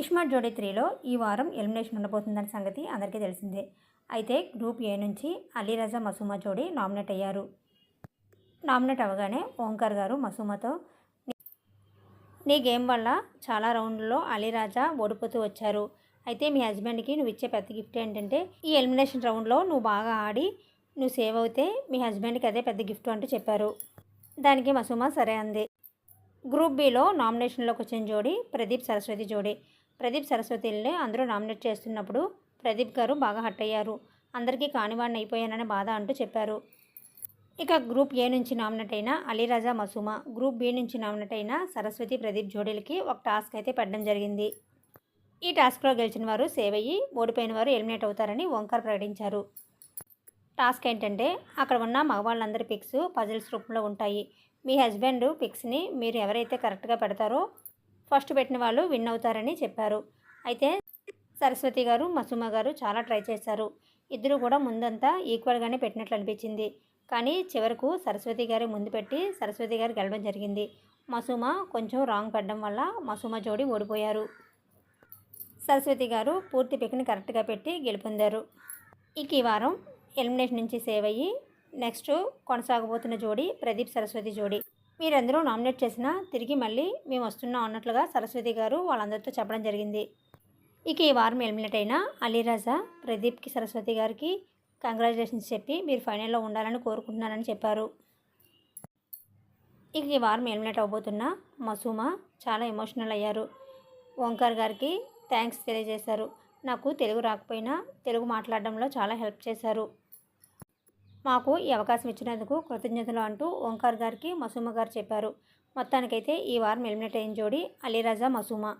ఇష్మార్ట్ జోడీ త్రీలో ఈ వారం ఎలిమినేషన్ ఉండబోతుందన్న సంగతి అందరికీ తెలిసిందే. అయితే గ్రూప్ ఏ నుంచి అలీరజా మసూమా జోడీ నామినేట్ అయ్యారు. నామినేట్ అవ్వగానే ఓంకార్ గారు మసూమాతో నీ గేమ్ వల్ల చాలా రౌండ్లో అలీరాజా ఓడిపోతూ వచ్చారు. అయితే మీ హస్బెండ్కి నువ్వు ఇచ్చే పెద్ద గిఫ్ట్ ఏంటంటే ఈ ఎలిమినేషన్ రౌండ్లో నువ్వు బాగా ఆడి నువ్వు సేవ్ అవుతే మీ హస్బెండ్కి అదే పెద్ద గిఫ్ట్ అంటూ చెప్పారు. దానికి మసూమా సరే అంది. గ్రూప్ బిలో నామినేషన్లోకి వచ్చిన జోడీ ప్రదీప్ సరస్వతి జోడీ. ప్రదీప్ సరస్వతిని అందరూ నామినేట్ చేస్తున్నప్పుడు ప్రదీప్ గారు బాగా హట్ అయ్యారు. అందరికీ కానివాడిని అయిపోయాననే బాధ అంటూ చెప్పారు. ఇక గ్రూప్ ఏ నుంచి నామినేట్ అయిన అలీరాజా మసూమా గ్రూప్ బి నుంచి నామినేట్ అయిన సరస్వతి ప్రదీప్ జోడీలకి ఒక టాస్క్ అయితే పెట్టడం జరిగింది. ఈ టాస్క్లో గెలిచిన వారు సేవ్ అయ్యి ఓడిపోయిన వారు ఎలిమినేట్ అవుతారని ఓంకార్ ప్రకటించారు. టాస్క్ ఏంటంటే అక్కడ ఉన్న మగవాళ్ళందరి పిక్స్ పజిల్స్ రూపంలో ఉంటాయి. మీ హస్బెండ్ పిక్స్ని మీరు ఎవరైతే కరెక్ట్గా పెడతారో ఫస్ట్ పెట్టిన వాళ్ళు విన్ అవుతారని చెప్పారు. అయితే సరస్వతి గారు మసుమ గారు చాలా ట్రై చేశారు. ఇద్దరు కూడా ముందంతా ఈక్వల్గానే పెట్టినట్లు అనిపించింది. కానీ చివరకు సరస్వతి గారి ముందు పెట్టి సరస్వతి గారు గెలవడం జరిగింది. మసుమ కొంచెం రాంగ్ పడడం వల్ల మసుమ జోడి ఓడిపోయారు. సరస్వతి గారు పూర్తి పిక్ని కరెక్ట్గా పెట్టి గెలుపొందారు. ఇక ఈ వారం ఎలిమినేషన్ నుంచి సేవ్ అయ్యి నెక్స్ట్ కొనసాగబోతున్న జోడి ప్రదీప్ సరస్వతి జోడి. మీరందరూ నామినేట్ చేసినా తిరిగి మళ్ళీ మేము వస్తున్నాం అన్నట్లుగా సరస్వతి గారు వాళ్ళందరితో చెప్పడం జరిగింది. ఇక ఈ వారం ఎలిమినేట్ అయిన అలీరాజా ప్రదీప్కి సరస్వతి గారికి కంగ్రాచులేషన్స్ చెప్పి మీరు ఫైనల్లో ఉండాలని కోరుకుంటున్నానని చెప్పారు. ఇక ఈ వారం ఎలిమినేట్ అవబోతున్న మసూమా చాలా ఎమోషనల్ అయ్యారు. ఓంకార్ గారికి థ్యాంక్స్ తెలియజేశారు. నాకు తెలుగు రాకపోయినా తెలుగు మాట్లాడడంలో చాలా హెల్ప్ చేశారు. మాకు ఈ అవకాశం ఇచ్చినందుకు కృతజ్ఞతలు అంటూ ఓంకార్ గారికి మసూమ గారు చెప్పారు. మొత్తానికైతే ఈ వారం ఎలిమినేట్ అయిన జోడి అలీరాజా మసూమా.